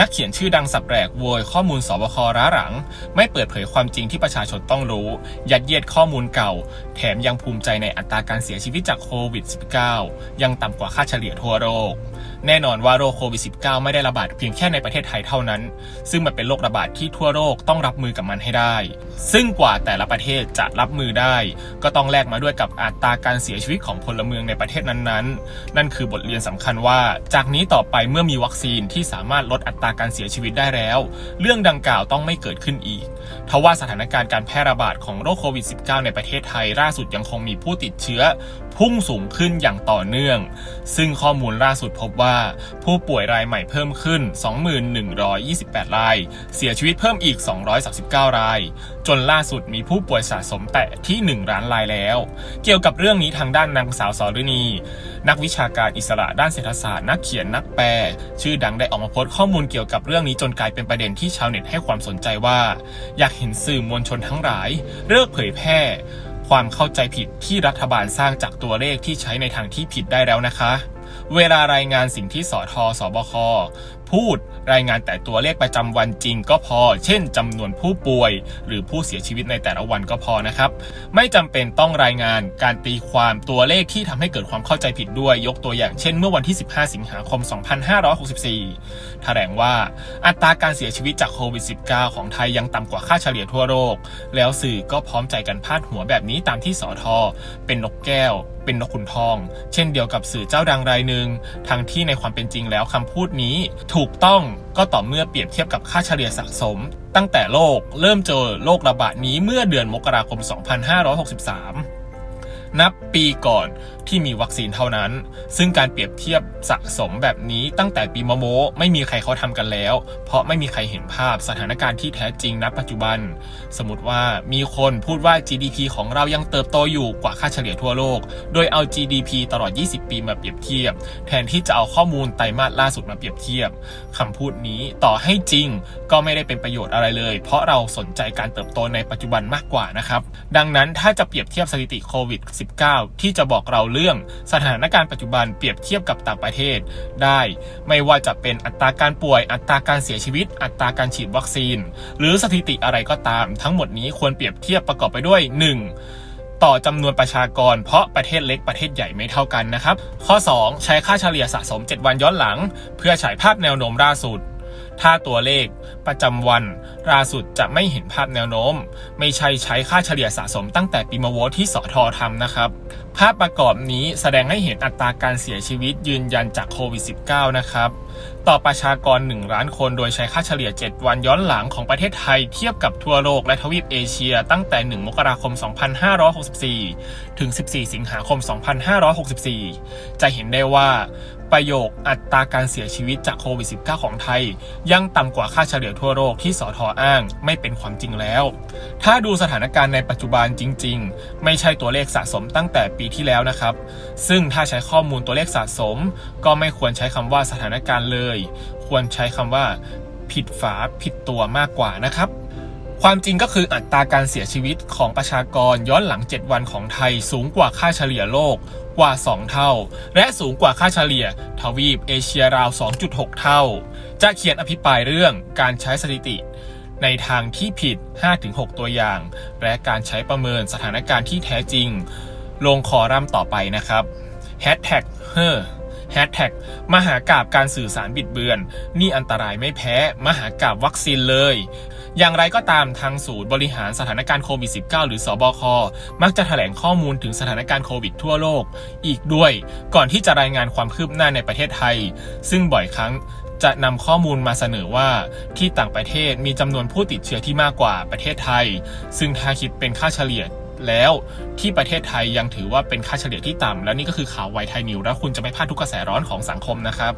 นักเขียนชื่อดังสับแปลกโวยข้อมูลสบคร้าหลัง ไม่เปิดเผยความจริงที่ประชาชนต้องรู้ ยัดเยียดข้อมูลเก่า แถมยังภูมิใจในอัตราการเสียชีวิตจากโควิด -19 ยังต่ำกว่าค่าเฉลี่ยทั่วโลก แน่นอนว่าโรคโควิด -19 ไม่ได้ระบาดเพียงแค่ในประเทศไทยเท่านั้น ซึ่งมันเป็นโรคระบาดที่ทั่วโลกต้องรับมือกับมันให้ได้ ซึ่งกว่าแต่ละประเทศจะรับมือได้ ก็ต้องแลกมาด้วยกับอัตราการเสียชีวิตของพลเมืองในประเทศนั้นๆ นั่นคือบทเรียนสำคัญว่า จากนี้ต่อไปเมื่อมีวัคซีนที่สามารถลดอัตราการเสียชีวิตได้แล้ว เรื่องดังกล่าวต้องไม่เกิดขึ้นอีกทว่าสถานการณ์การแพร่ระบาดของโรคโควิด -19 ในประเทศไทยล่าสุดยังคงมีผู้ติดเชื้อ พุ่งสูงขึ้นอย่างต่อเนื่อง ซึ่งข้อมูลล่าสุดพบว่าผู้ป่วยรายใหม่เพิ่มขึ้น2128 ราย เสียชีวิตเพิ่มอีก 239 ราย จนล่าสุดมีผู้ป่วยสะสมแตะที่ 1 ล้านรายแล้ว เกี่ยวกับเรื่องนี้ทางด้านนางสาวสรณี นักวิชาการอิสระด้านเศรษฐศาสตร์นักเขียนนักแปล ชื่อดังได้ออกมาโพสต์ข้อมูลเกี่ยวกับเรื่องนี้จนกลายเป็นประเด็นที่ชาวเน็ตให้ความสนใจว่า อยากเห็นสื่อมวลชนทั้งหลาย เลิกเผยแพร่ ความเข้าใจผิดที่รัฐบาลสร้างจากตัวเลขที่ใช้ในทางที่ผิดได้แล้วนะคะ เวลารายงานสิ่งที่สอทอสบค พูด รายงานแต่ตัวเลขประจำวันจริงก็พอ เช่นจำนวนผู้ป่วย หรือผู้เสียชีวิตในแต่ละวันก็พอนะครับ ไม่จำเป็นต้องรายงานการตีความตัวเลขที่ทำให้เกิดความเข้าใจผิดด้วย ยกตัวอย่างเช่น เมื่อวันที่ 15 สิงหาคม 2564 แถลงว่าอัตราการเสียชีวิตจากโควิด -19 ของไทยยังต่ำกว่าค่าเฉลี่ยทั่วโลก แล้วสื่อก็พร้อมใจกันพาดหัวแบบนี้ตามที่สอทอเป็นนกแก้ว เป็นนกขุนทอง เช่นเดียวกับสื่อเจ้าดังรายหนึ่งทั้งที่ในความเป็นจริงแล้วคำพูดนี้ ถูกต้องก็ต่อเมื่อเปรียบเทียบกับค่าเฉลี่ยสะสม ตั้งแต่โลกเริ่มเจอโรคระบาดนี้เมื่อเดือนมกราคม 2563 นับปีก่อนที่มีวัคซีนเท่านั้น ซึ่งการเปรียบเทียบสะสมแบบนี้ตั้งแต่ปีมะโมไม่มีใครเขาทำกันแล้ว เพราะไม่มีใครเห็นภาพสถานการณ์ที่แท้จริงณปัจจุบัน สมมติว่ามีคนพูดว่า GDP ของเรายังเติบโตอยู่กว่าค่าเฉลี่ยทั่วโลก โดยเอา GDP ตลอด 20 ปีมาเปรียบเทียบ แทนที่จะเอาข้อมูลไตรมาสล่าสุดมาเปรียบเทียบคำพูดนี้ต่อให้จริงก็ไม่ได้เป็นประโยชน์อะไรเลย เพราะเราสนใจการเติบโตในปัจจุบันมากกว่านะครับ ดังนั้นถ้าจะเปรียบเทียบสถิติโควิด -19 ที่จะบอกเราเรื่องสถานการณ์ปัจจุบันเปรียบเทียบกับต่างประเทศ ได้ ไม่ว่าจะเป็นอัตราการป่วย อัตราการเสียชีวิต อัตราการฉีดวัคซีน หรือสถิติอะไรก็ตาม ทั้งหมดนี้ควรเปรียบเทียบประกอบไปด้วย 1. ต่อจำนวนประชากร เพราะประเทศเล็กประเทศใหญ่ไม่เท่ากันนะครับ ข้อ 2 ใช้ค่าเฉลี่ยสะสม 7 วันย้อนหลัง เพื่อฉายภาพแนวโน้มล่าสุด ถ้าตัวเลขประจำวันล่าสุดจะไม่เห็นภาพแนวโน้ม ไม่ใช่ใช้ค่าเฉลี่ยสะสมตั้งแต่ปีมะโวที่สอทอทำนะครับ ภาพประกอบนี้แสดงให้เห็นอัตราการเสียชีวิตยืนยันจากโควิด -19 นะครับ ต่อประชากร 1 ล้านคน โดยใช้ค่าเฉลี่ย 7 วันย้อนหลังของประเทศไทยเทียบกับทั่วโลกและทวีปเอเชีย ตั้งแต่ 1 มกราคม 2564 ถึง 14 สิงหาคม 2564 จะเห็นได้ว่าประโยคอัตราการเสียชีวิตจากโควิด -19 ของไทย ยังต่ำกว่าค่าเฉลี่ยทั่วโลกที่สอทออ้างไม่เป็นความจริงแล้ว ถ้าดูสถานการณ์ในปัจจุบันจริง ๆ ไม่ใช่ตัวเลขสะสมตั้งแต่ปีที่แล้วนะครับ ซึ่งถ้าใช้ข้อมูลตัวเลขสะสม ก็ไม่ควรใช้คำว่าสถานการณ์เลย ควรใช้คำว่า ผิดฝาผิดตัวมากกว่านะครับ ความจริงก็คืออัตราการเสียชีวิตของประชากรย้อนหลัง 7 วันของไทยสูงกว่าค่าเฉลี่ยโลกกว่า 2 เท่า และสูงกว่าค่าเฉลี่ย ทวีปเอเชียราว 2.6 เท่า จะเขียนอภิปรายเรื่องการใช้สถิติ ในทางที่ผิด 5-6 ตัวอย่าง และการใช้ประเมินสถานการณ์ที่แท้จริง ลงคอรัมต่อไปนะครับ Hashtag เฮ้อ แฮชแท็กมหากาบการสื่อสารบิดเบือน นี่อันตรายไม่แพ้ มหากาบวัคซีนเลย อย่างไรก็ตามทางศูนย์บริหารสถานการณ์โควิด -19 หรือสอบค มักจะแถลงข้อมูลถึงสถานการณ์โควิดทั่วโลก อีกด้วย ก่อนที่จะรายงานความคืบหน้าในประเทศไทย ซึ่งบ่อยครั้งจะนำข้อมูลมาเสนอว่าที่ต่างประเทศมีจำนวนผู้ติดเชื้อที่มากกว่าประเทศไทย ซึ่งถ้าคิดเป็นค่าเฉลี่ย แล้วที่ประเทศไทยยังถือว่าเป็นค่าเฉลี่ยที่ต่ำ และนี่ก็คือข่าวไวไทยนิวและคุณจะไม่พลาดทุกกระแสร้อนของสังคมนะครับ